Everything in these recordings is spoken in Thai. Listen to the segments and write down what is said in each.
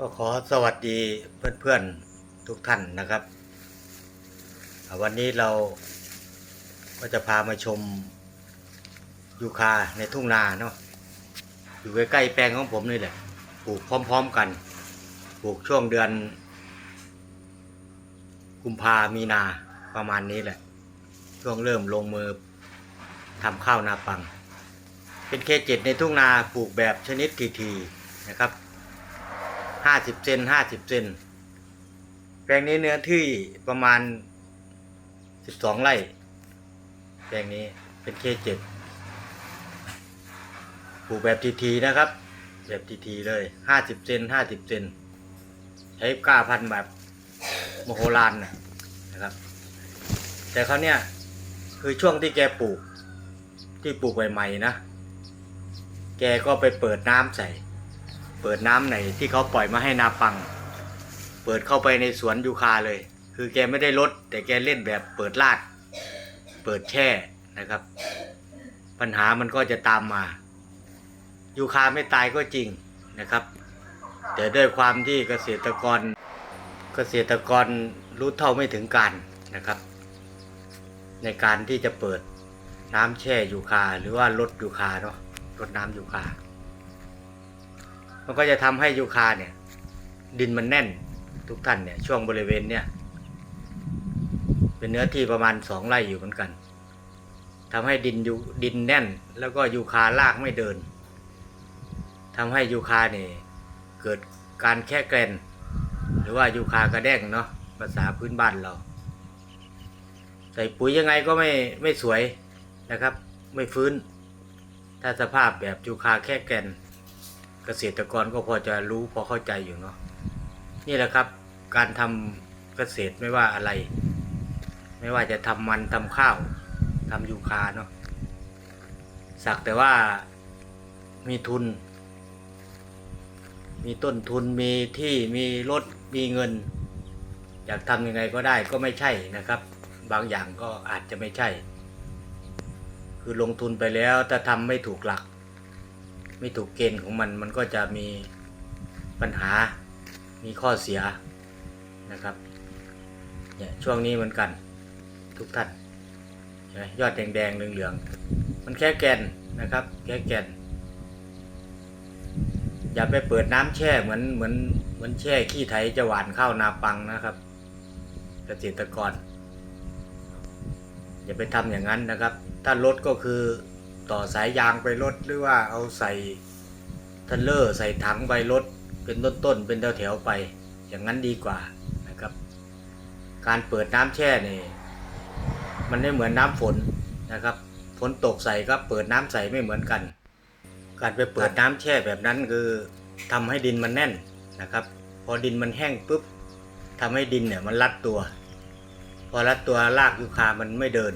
ก็ขอสวัสดีเพื่อนๆทุกท่านนะครับ วันนี้เราก็จะพามาชมยูคาในทุ่งนาเนาะอยู่ใกล้ๆแปลงของผมนี่แหละปลูกพร้อมๆกันปลูกช่วงเดือน กุมภามีนาประมาณนี้แหละ ช่วงเริ่มลงมือทำข้าวนาปัง เป็นเคเจ็ดในทุ่งนาปลูกแบบชนิดทีๆนะครับ ห้าสิบเซนห้าสิบเซนแปลงนี้เนื้อที่ประมาณสิบสองไร่ แปลงนี้เป็นเคเจ็ดปลูกแบบทีๆนะครับ แบบทีๆเลยห้าสิบเซนห้าสิบเซนใช้กล้าพันแบบโมโหลานนะครับ แต่เขาเนี่ยคือช่วงที่แกปลูกที่ปลูกใหม่ๆนะ แกก็ไปเปิดน้ำใส่ เปิดน้ำไหนที่เขาปล่อยมาให้นาปัง เปิดเข้าไปในสวนยูคาเลย คือแกไม่ได้ลด แต่แกเล่นแบบเปิดลาด เปิดแช่นะครับ ปัญหามันก็จะตามมายูคาไม่ตายก็จริงนะครับ แต่ด้วยความที่เกษตรกรเกษตรกรรู้เท่าไม่ถึงการนะครับ ในการที่จะเปิดน้ำแช่ยูคาหรือว่าลดยูคาเนาะลดน้ำยูคา มันก็จะทำให้ยูคาเนี่ย ดินมันแน่นทุกท่านเนี่ย ช่วงบริเวณเนี่ย เป็นเนื้อที่ประมาณสองไร่อยู่เหมือนกันทำให้ดินยูดินแน่น แล้วก็ยูคาลากไม่เดินทำให้ยูคาเนี่ยเกิดการแค่แกรนหรือว่ายูคากระแด้งเนาะภาษาพื้นบ้านเราใส่ปุ๋ยยังไงก็ไม่ไม่สวยนะครับ ไม่ฟื้น ถ้าสภาพแบบยูคาแค่แกรน เกษตรกรก็พอจะรู้พอเข้าใจอยู่เนาะนี่แหละครับ การทำเกษตรไม่ว่าอะไร ไม่ว่าจะทำมันทำข้าวทำยูคาเนาะสักแต่ว่ามีทุน มีต้นทุนมีที่มีรถมีเงิน อยากทำยังไงก็ได้ก็ไม่ใช่นะครับ บางอย่างก็อาจจะไม่ใช่ คือลงทุนไปแล้วถ้าทำไม่ถูกหลัก ไม่ถูกเกณฑ์ของมัน มันก็จะมีปัญหา มีข้อเสียนะครับ เนี่ยช่วงนี้เหมือนกัน ทุกท่านใช่ไหมยอดแดงๆเหลืองๆมันแค่แกนนะครับ แค่แกน อย่าไปเปิดน้ำแช่เหมือนเหมือนเหมือนแช่ขี้ไถจะหวานข้าวนาปังนะครับ เกษตรกร อย่าไปทำอย่างนั้นนะครับ ถ้าลดก็คือ ต่อสายยางไปรถหรือว่าเอาใส่ทันเลอร์ใส่ถังไปรถเป็นต้นๆเป็นแถวๆไป อย่างนั้นดีกว่านะครับ การเปิดน้ำแช่เนี่ยมันไม่เหมือนน้ำฝนนะครับฝนตกใส่ก็เปิดน้ำใส่ไม่เหมือนกัน การไปเปิดน้ำแช่แบบนั้นคือทำให้ดินมันแน่นนะครับ พอดินมันแห้งปุ๊บทำให้ดินเนี่ยมันรัดตัว พอรัดตัวรากยูคามันไม่เดิน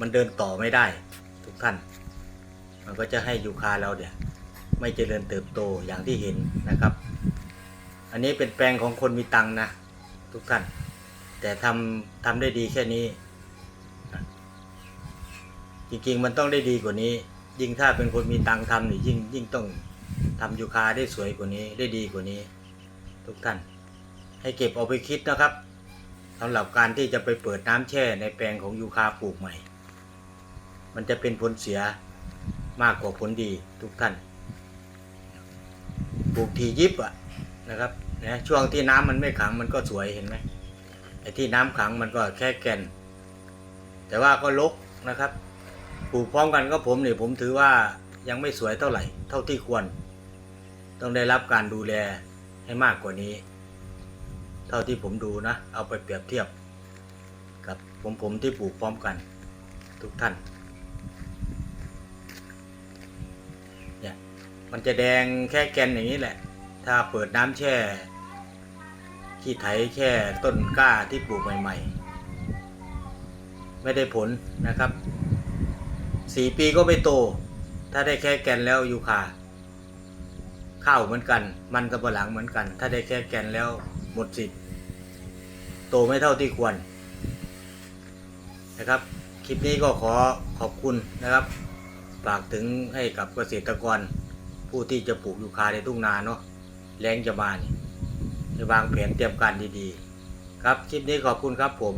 มันเดินต่อไม่ได้ ทุกท่าน มันก็จะให้ยูคาเราเนี่ยไม่เจริญเติบโตอย่างที่เห็นนะครับ อันนี้เป็นแปลงของคนมีตังนะ ทุกท่าน แต่ทำทำได้ดีแค่นี้ จริงๆมันต้องได้ดีกว่านี้ ยิ่งถ้าเป็นคนมีตังทำนี่ยิ่งยิ่งต้องทำยูคาได้สวยกว่านี้ได้ดีกว่านี้ ทุกท่าน ให้เก็บเอาไปคิดนะครับสำหรับการที่จะไปเปิดน้ำแช่ในแปลงของยูคาปลูกใหม่ มันจะเป็นผลเสีย มากกว่าผลดีทุกท่านปลูกทียิบอะนะครับนะช่วงที่น้ำมันไม่ขังมันก็สวยเห็นไหมไอ้ที่น้ำขังมันก็แค่แก่น แต่ว่าก็ลกนะครับปลูกพร้อมกันก็ผมเนี่ยผมถือว่ายังไม่สวยเท่าไหร่ เท่าที่ควร ต้องได้รับการดูแลให้มากกว่านี้ เท่าที่ผมดูนะ เอาไปเปรียบเทียบ กับผมผมที่ปลูกพร้อมกัน ทุกท่าน มันจะแดงแค่แกนอย่างนี้แหละ ถ้าเปิดน้ำแช่ ขี้ไถแช่ต้นกล้าที่ปลูกใหม่ ๆ ไม่ได้ผลนะครับสี่ปีก็ไม่โต ถ้าได้แค่แกนแล้วยูคาข้าวเหมือนกัน มันสำปะหลังเหมือนกัน ถ้าได้แค่แกนแล้วหมดสิทธิ์โตไม่เท่าที่ควรนะครับ คลิปนี้ก็ขอขอบคุณนะครับ ฝากถึงให้กับเกษตรกร ผู้ที่จะปลูกยูคาในทุ่งนาเนาะแรงจะมาเนี่ได้วางแผนเตรียมการดีๆ ครับคลิปนี้ขอบคุณครับผม